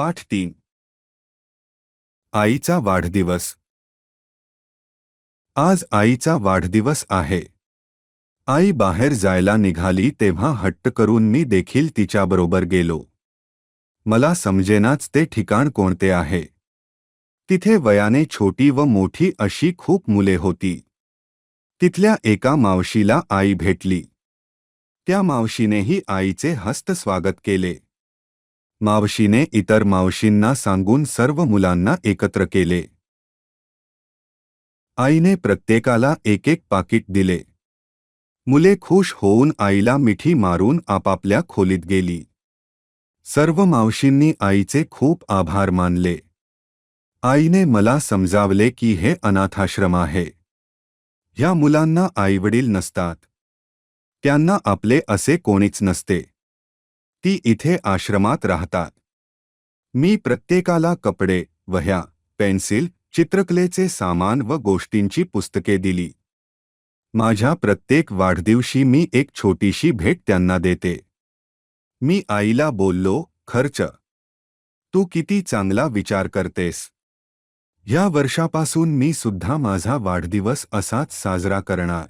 पाठ तीन. आईचा वाढदिवस. आज आईचा वाढदिवस आहे. आई बाहेर जायला निघाली तेव्हा हट्ट करून मी देखील तिच्याबरोबर गेलो. मला समजेनाच ते ठिकाण कोणते आहे. तिथे वयाने छोटी व मोठी अशी खूप मुले होती. तिथल्या एका मावशीला आई भेटली. त्या मावशीनेही आईचे हस्त स्वागत केले. मावशीने इतर मावशींना सांगून सर्व मुलांना एकत्र केले. आईने प्रत्येकाला एक एक पाकिट दिले. मुले खुश होऊन आईला मिठी मारून आपापल्या खोलीत गेली. सर्व मावशींनी आईचे खूप आभार मानले. आईने मला समजावले की हे अनाथाश्रम आहे. ह्या मुलांना आईवडील नसतात. त्यांना आपले असे कोणीच नसते. ती इथे आश्रमात राहतात. मी प्रत्येकाला कपडे वह्या पेन्सिल चित्रकलेचे सामान व गोष्टींची पुस्तके दिली. माझ्या प्रत्येक वाढदिवशी मी एक छोटीशी भेट त्यांना देते. मी आईला बोललो खर्च. तू किती चांगला विचार करतेस. या वर्षापासून मी सुद्धा माझा वाढदिवस असाच साजरा करणार.